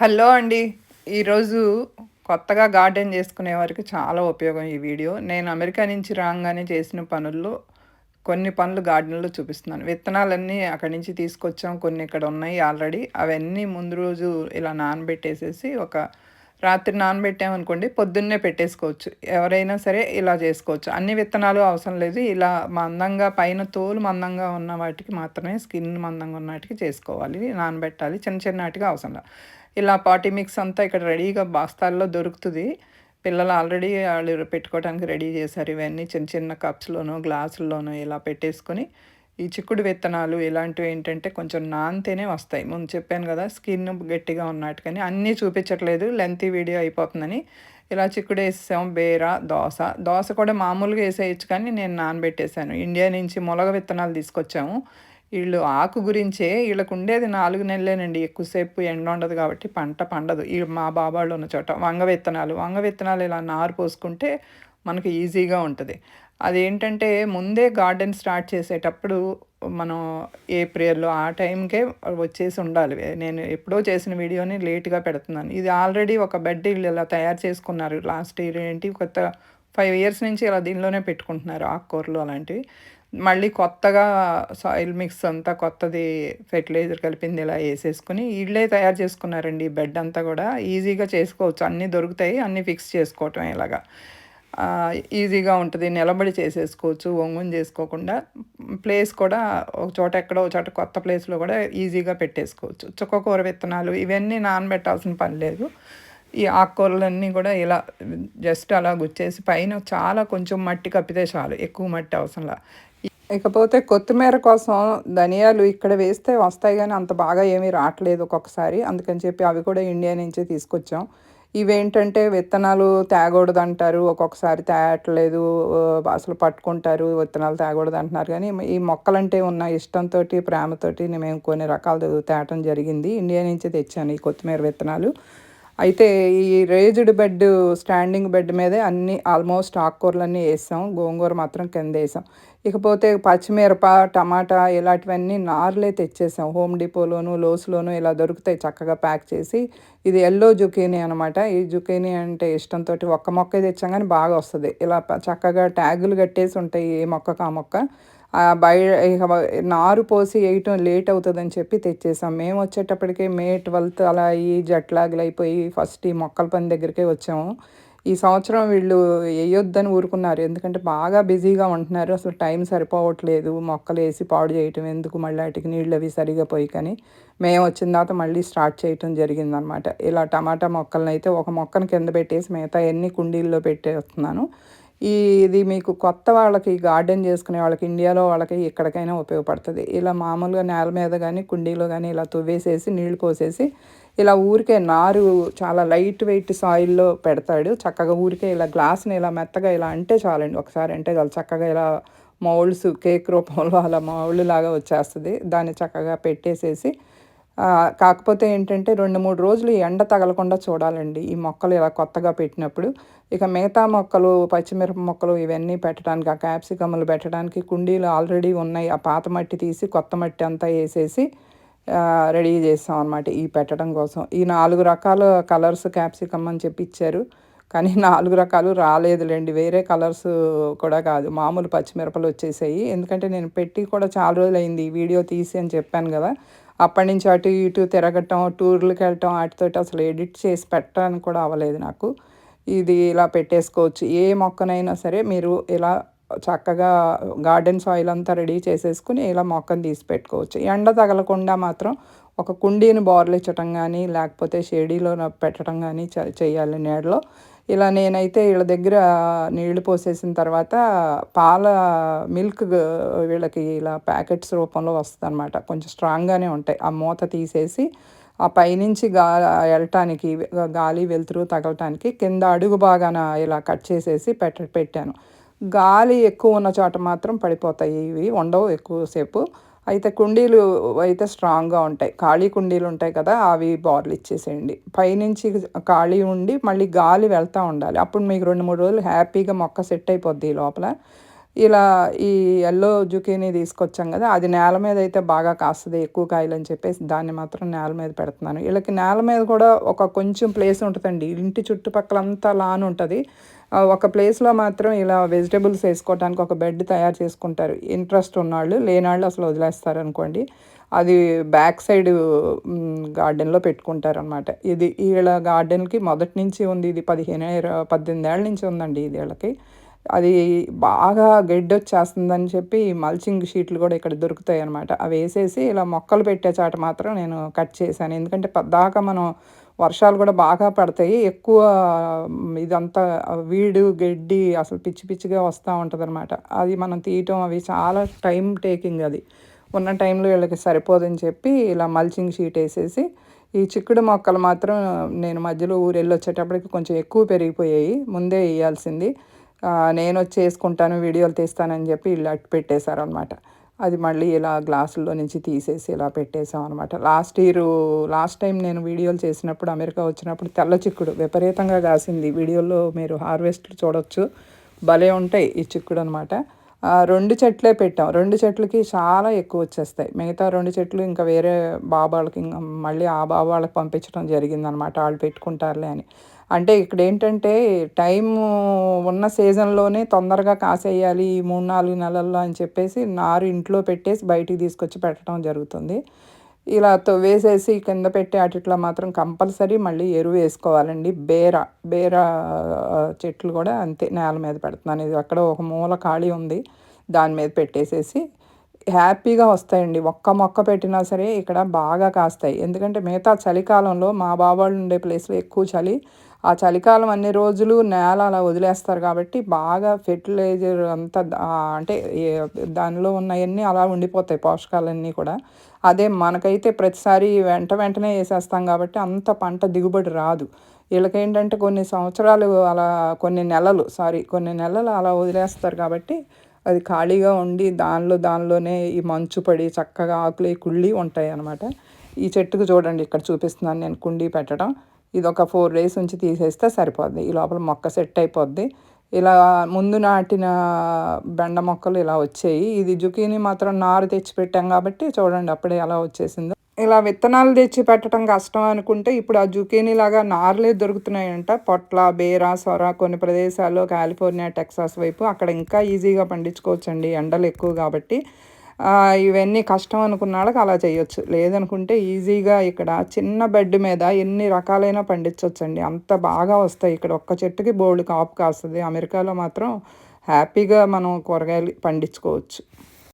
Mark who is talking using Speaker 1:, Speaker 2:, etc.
Speaker 1: Hello అండి. ఈరోజు కొత్తగా గార్డెన్ చేసుకునే వారికి చాలా ఉపయోగం ఈ వీడియో. నేను అమెరికా నుంచి రాగానే చేసిన పనుల్లో కొన్ని పనులు గార్డెన్లో చూపిస్తున్నాను. విత్తనాలన్నీ అక్కడి నుంచి తీసుకొచ్చాం. కొన్ని ఇక్కడ ఉన్నాయి ఆల్రెడీ. అవన్నీ ముందు రోజు ఇలా నానబెట్టేసేసి ఒక రాత్రి నానబెట్టామనుకోండి పొద్దున్నే పెట్టేసుకోవచ్చు. ఎవరైనా సరే ఇలా చేసుకోవచ్చు. అన్ని విత్తనాలు అవసరం లేదు. ఇలా మందంగా పైన తోలు మందంగా ఉన్న వాటికి మాత్రమే స్కిన్ మందంగా ఉన్న వాటికి చేసుకోవాలి. నానబెట్టాలి. చిన్న చిన్న వాటికి అవసరం లేదు. ఇలా పాటీ మిక్స్ అంతా ఇక్కడ రెడీగా బాస్తాల్లో దొరుకుతుంది. పిల్లలు ఆల్రెడీ వాళ్ళు పెట్టుకోవడానికి రెడీ చేశారు. ఇవన్నీ చిన్న చిన్న కప్స్లోనూ గ్లాసుల్లోనూ ఇలా పెట్టేసుకొని ఈ చిక్కుడు విత్తనాలు ఇలాంటివి ఏంటంటే కొంచెం నానితేనే వస్తాయి. ముందు చెప్పాను కదా స్కిన్ గట్టిగా ఉన్నట్టు కానీ అన్నీ చూపించట్లేదు లెంతీ వీడియో అయిపోతుందని. ఇలా చిక్కుడు వేసాం బేర దోస. దోస కూడా మామూలుగా వేసేయచ్చు కానీ నేను నానబెట్టేశాను. ఇండియా నుంచి మొలగ విత్తనాలు తీసుకొచ్చాము. వీళ్ళు ఆకు గురించే వీళ్ళకు ఉండేది నాలుగు నెలలేనండి. ఎక్కువసేపు ఎండ ఉండదు కాబట్టి పంట పండదు. ఈ మా బాబాళ్ళు ఉన్న చోట వంగ విత్తనాలు. వంగ విత్తనాలు ఇలా నారు పోసుకుంటే మనకి ఈజీగా ఉంటుంది. అదేంటంటే ముందే గార్డెన్ స్టార్ట్ చేసేటప్పుడు మనం ఏప్రిల్లో ఆ టైంకే వచ్చేసి ఉండాలి. నేను ఎప్పుడో చేసిన వీడియోని లేట్గా పెడుతున్నాను. ఇది ఆల్రెడీ ఒక బెడ్ ఇల్లు ఇలా తయారు చేసుకున్నారు. లాస్ట్ ఇయర్ ఏంటి? కొత్త ఫైవ్ ఇయర్స్ నుంచి ఇలా దీనిలోనే పెట్టుకుంటున్నారు ఆకుకూరలు అలాంటివి. మళ్ళీ కొత్తగా సాయిల్ మిక్స్ అంతా కొత్తది ఫెర్టిలైజర్ కలిపింది ఇలా వేసేసుకుని వీళ్ళే తయారు చేసుకున్నారండి ఈ బెడ్ అంతా కూడా. ఈజీగా చేసుకోవచ్చు. అన్నీ దొరుకుతాయి అన్నీ ఫిక్స్ చేసుకోవటం ఇలాగా. ఈజీగా ఉంటుంది. నిలబడి చేసేసుకోవచ్చు వంగుని చేసుకోకుండా ప్లేస్ కూడా ఒక చోట ఎక్కడో ఒక చోట కొత్త ప్లేస్లో కూడా ఈజీగా పెట్టేసుకోవచ్చు. చుక్కకూర విత్తనాలు ఇవన్నీ నానబెట్టాల్సిన పని లేదు. ఈ ఆకుకూరలన్నీ కూడా ఇలా జస్ట్ అలా గుచ్చేసి పైన చాలా కొంచెం మట్టి కప్పితే చాలు ఎక్కువ మట్టి అవసరంలా ఇకపోతే కొత్తిమీర కోసం ధనియాలు ఇక్కడ వేస్తే వస్తాయి కానీ అంత బాగా ఏమీ రావట్లేదు ఒక్కొక్కసారి. అందుకని చెప్పి అవి కూడా ఇండియా నుంచే తీసుకొచ్చాం. ఇవేంటంటే విత్తనాలు తేగూడదు అంటారు ఒక్కొక్కసారి తేగట్లేదు అసలు పట్టుకుంటారు విత్తనాలు తేగూడదు అంటున్నారు కానీ ఈ మొక్కలంటే ఉన్న ఇష్టంతో ప్రేమతోటి మేము కొన్ని రకాలు తేటం జరిగింది. ఇండియా నుంచి తెచ్చాను ఈ కొత్తిమీర విత్తనాలు. అయితే ఈ రేజ్డ్ బెడ్ స్టాండింగ్ బెడ్ మీదే అన్ని ఆల్మోస్ట్ ఆకుకూరలన్నీ వేసాం. గోంగూర మాత్రం కింద వేసాం. ఇకపోతే పచ్చిమిరప టమాటా ఇలాంటివన్నీ నార్లే తెచ్చేసాం. హోమ్ డిపోలోను లోస్లోను ఇలా దొరుకుతాయి చక్కగా ప్యాక్ చేసి. ఇది ఎల్లో జుకీనీ అనమాట ఈ జుకీనీ అంటే ఇష్టంతో ఒక్క మొక్క తెచ్చాం కానీ బాగా వస్తుంది. ఇలా చక్కగా ట్యాగులు కట్టేసి ఉంటాయి ఏ మొక్కకు ఆ మొక్క. బయ ఇక నారు పోసి వేయటం లేట్ అవుతుందని చెప్పి తెచ్చేసాం. మేము వచ్చేటప్పటికే మే ట్వెల్త్ అలా అయ్యి జట్లాగులు అయిపోయి ఫస్ట్ ఈ మొక్కల పని దగ్గరికే వచ్చాము. ఈ సంవత్సరం వీళ్ళు వేయొద్దని ఊరుకున్నారు. ఎందుకంటే బాగా బిజీగా ఉంటున్నారు. అసలు టైం సరిపోవట్లేదు. మొక్కలు వేసి పాడు చేయటం ఎందుకు? మళ్ళీ వాటికి నీళ్ళు అవి సరిగా పోయి కానీ మేము వచ్చిన తర్వాత మళ్ళీ స్టార్ట్ చేయటం జరిగిందనమాట. ఇలా టమాటా మొక్కలను అయితే ఒక మొక్కను కింద పెట్టేసి మిగతా ఎన్ని కుండీల్లో పెట్టేస్తున్నాను. ఈ ఇది మీకు కొత్త వాళ్ళకి గార్డెన్ చేసుకునే వాళ్ళకి ఇండియాలో వాళ్ళకి ఎక్కడికైనా ఉపయోగపడుతుంది. ఇలా మామూలుగా నేల మీద కానీ కుండీలో కానీ ఇలా తువ్వేసేసి నీళ్ళు పోసేసి ఇలా ఊరికే నారు చాలా లైట్ వెయిట్ సాయిల్లో పెడతాడు. చక్కగా ఊరికే ఇలా గ్లాస్ని ఇలా మెత్తగా ఇలా అంటే చాలండి. ఒకసారి అంటే చాలా చక్కగా ఇలా మౌల్డ్స్ కేక్ రూపంలో అలా మౌల్డ్ లాగా వచ్చేస్తుంది. దాన్ని చక్కగా పెట్టేసేసి కాకపోతే ఏంటంటే రెండు మూడు రోజులు ఎండ తగలకుండా చూడాలండి. ఈ మొక్కలు ఇలా కొత్తగా పెట్టినప్పుడు. ఇక మిగతా మొక్కలు పచ్చిమిరప మొక్కలు ఇవన్నీ పెట్టడానికి ఆ క్యాప్సికమ్లు పెట్టడానికి కుండీలు ఆల్రెడీ ఉన్నాయి. ఆ పాత మట్టి తీసి కొత్త మట్టి అంతా వేసేసి రెడీ చేస్తాం అనమాట ఈ పెట్టడం కోసం. ఈ నాలుగు రకాల కలర్స్ క్యాప్సికమ్ అని చెప్పి ఇచ్చారు. కానీ నాలుగు రకాలు రాలేదులేండి. వేరే కలర్స్ కూడా కాదు. మామూలు పచ్చిమిరపలు వచ్చేసాయి. ఎందుకంటే నేను పెట్టి కూడా చాలా రోజులు అయింది ఈ వీడియో తీసి అని చెప్పాను కదా. అప్పటి నుంచి అటు ఇటు తిరగటం టూర్లకు వెళ్ళటం వాటితో అసలు ఎడిట్ చేసి పెట్టడానికి కూడా అవ్వలేదు నాకు. ఇది ఇలా పెట్టేసుకోవచ్చు. ఏ మొక్కనైనా సరే మీరు ఇలా చక్కగా గార్డెన్ సాయిల్ అంతా రెడీ చేసేసుకుని ఇలా మొక్కను తీసి పెట్టుకోవచ్చు. ఎండ తగలకుండా మాత్రం ఒక కుండీని బోర్లిచ్చటం కానీ లేకపోతే షేడీలో పెట్టడం కానీ చేయాలి నీడలో. ఇలా నేనైతే వీళ్ళ దగ్గర నీళ్ళు పోసేసిన తర్వాత పాల మిల్క్ వీళ్ళకి ఇలా ప్యాకెట్స్ రూపంలో వస్తుంది అనమాట కొంచెం స్ట్రాంగ్గానే ఉంటాయి. ఆ మూత తీసేసి ఆ పైనుంచి గా వెళ్ళటానికి గాలి వెలుతురు తగలటానికి కింద అడుగు బాగాన ఇలా కట్ చేసేసి పెట్ట పెట్టాను. గాలి ఎక్కువ ఉన్న చోట మాత్రం పడిపోతాయి. ఇవి ఉండవు ఎక్కువసేపు. అయితే కుండీలు అయితే స్ట్రాంగ్గా ఉంటాయి. ఖాళీ కుండీలు ఉంటాయి కదా అవి బార్లు ఇచ్చేసేయండి. పైనుంచి ఖాళీ ఉండి మళ్ళీ గాలి వెళ్తూ ఉండాలి. అప్పుడు మీకు రెండు మూడు రోజులు హ్యాపీగా మొక్క సెట్ అయిపోద్ది లోపల. ఇలా ఈ ఎల్లో జుకీనీ తీసుకొచ్చాం కదా అది నేల మీద అయితే బాగా కాస్తుంది ఎక్కువ కాయలు అని చెప్పేసి దాన్ని మాత్రం నేల మీద పెడుతున్నాను. వీళ్ళకి నేల మీద కూడా ఒక కొంచెం ప్లేస్ ఉంటుందండి. ఇంటి చుట్టుపక్కల అంతా లాన్ ఉంటుంది. ఒక ప్లేస్లో మాత్రం ఇలా వెజిటబుల్స్ వేసుకోవడానికి ఒక బెడ్ తయారు చేసుకుంటారు. ఇంట్రెస్ట్ ఉన్నవాళ్ళు లేనాళ్ళు అసలు వదిలేస్తారు అనుకోండి. అది బ్యాక్ సైడ్ గార్డెన్లో పెట్టుకుంటారు అనమాట ఇది వీళ్ళ గార్డెన్కి మొదటి నుంచి ఉంది. ఇది పదిహేను పద్దెనిమిది ఏళ్ళ నుంచి ఉందండి ఇది వీళ్ళకి. అది బాగా గడ్డి వచ్చేస్తుందని చెప్పి మల్చింగ్ షీట్లు కూడా ఇక్కడ దొరుకుతాయి అనమాట అవి వేసేసి ఇలా మొక్కలు పెట్టే చాట మాత్రం నేను కట్ చేశాను. ఎందుకంటే పద్దాక మనం వర్షాలు కూడా బాగా పడతాయి. ఎక్కువ ఇదంతా వీడు గడ్డి అసలు పిచ్చి పిచ్చిగా వస్తూ ఉంటుంది అనమాట అది మనం తీయటం అవి చాలా టైం టేకింగ్ అది. ఉన్న టైంలో వీళ్ళకి సరిపోదని చెప్పి ఇలా మల్చింగ్ షీట్ వేసేసి ఈ చిక్కుడు మొక్కలు మాత్రం నేను మధ్యలో ఊరు వెళ్ళి వచ్చేటప్పటికి కొంచెం ఎక్కువ పెరిగిపోయాయి. ముందే వేయాల్సింది. నేను వచ్చి వేసుకుంటాను వీడియోలు తీస్తానని చెప్పి ఇలా పెట్టేశారు పెట్టేశారనమాట అది మళ్ళీ ఇలా గ్లాసుల్లో నుంచి తీసేసి ఇలా పెట్టేసాం అనమాట లాస్ట్ ఇయర్ లాస్ట్ టైం నేను వీడియోలు చేసినప్పుడు అమెరికా వచ్చినప్పుడు తెల్ల చిక్కుడు విపరీతంగా కాసింది. వీడియోలో మీరు హార్వెస్ట్ చూడొచ్చు. భలే ఉంటాయి ఈ చిక్కుడు అనమాట రెండు చెట్లే పెట్టాం. రెండు చెట్లకి చాలా ఎక్కువ వచ్చేస్తాయి. మిగతా రెండు చెట్లు ఇంకా వేరే బాబాలకి మళ్ళీ ఆ బాబాలకు పంపించడం జరిగిందనమాట వాళ్ళు పెట్టుకుంటారులే అని. అంటే ఇక్కడ ఏంటంటే టైం ఉన్న సీజన్లోనే తొందరగా కాసేయాలి ఈ మూడు నాలుగు నెలల్లో అని చెప్పేసి నారు ఇంట్లో పెట్టేసి బయటికి తీసుకొచ్చి పెట్టడం జరుగుతుంది. ఇలా వేసేసి కింద పెట్టి అటిట్లో మాత్రం కంపల్సరీ మళ్ళీ ఎరువు వేసుకోవాలండి. బేర బేర చెట్లు కూడా అంతే నేల మీద పెడుతున్నాను. ఇది అక్కడ ఒక మూల ఖాళీ ఉంది. దాని మీద పెట్టేసేసి హ్యాపీగా వస్తాయండి. ఒక్క మొక్క పెట్టినా సరే ఇక్కడ బాగా కాస్తాయి. ఎందుకంటే మిగతా చలికాలంలో మా బాబాళ్ళు ఉండే ప్లేస్లో ఎక్కువ చలి ఆ చలికాలం అన్ని రోజులు నేల అలా వదిలేస్తారు కాబట్టి బాగా ఫెర్టిలైజర్ అంతా అంటే దానిలో ఉన్నవన్నీ అలా ఉండిపోతాయి పోషకాలన్నీ కూడా. అదే మనకైతే ప్రతిసారి వెంట వెంటనే వేసేస్తాం కాబట్టి అంత పంట దిగుబడి రాదు. వీళ్ళకేంటంటే కొన్ని సంవత్సరాలు అలా కొన్ని నెలలు సారీ కొన్ని నెలలు అలా వదిలేస్తారు కాబట్టి అది ఖాళీగా ఉండి దానిలో దానిలోనే ఈ మంచు పడి చక్కగా ఆకులు కుళ్ళి ఉంటాయి అన్నమాట ఈ చెట్టుకు చూడండి ఇక్కడ చూపిస్తున్నాను నేను కుండీ పెట్టడం. ఇది ఒక ఫోర్ డేస్ నుంచి తీసేస్తే సరిపోద్ది. ఈ లోపల మొక్క సెట్ అయిపోద్ది. ఇలా ముందు నాటిన బెండ మొక్కలు ఇలా వచ్చాయి. ఇది జుకీని మాత్రం నారు తెచ్చి పెట్టాం కాబట్టి చూడండి అప్పుడే ఎలా వచ్చేసిందో. ఇలా విత్తనాలు తెచ్చి పెట్టడం కష్టం అనుకుంటే ఇప్పుడు ఆ జుకీని లాగా నార్లే దొరుకుతున్నాయంట. పొట్ల బేర సొర కొన్ని ప్రదేశాల్లో కాలిఫోర్నియా టెక్సాస్ వైపు అక్కడ ఇంకా ఈజీగా పండించుకోవచ్చండి ఎండలు ఎక్కువ కాబట్టి. ఇవన్నీ కష్టం అనుకున్న వాళ్ళకి అలా చేయొచ్చు. లేదనుకుంటే ఈజీగా ఇక్కడ చిన్న బెడ్ మీద ఎన్ని రకాలైన పండించవచ్చండి అంత బాగా వస్తాయి. ఇక్కడ ఒక్క చెట్టుకి బోల్డ్ కాపు కాస్తుంది. అమెరికాలో మాత్రం హ్యాపీగా మనం కూరగాయలు పండించుకోవచ్చు.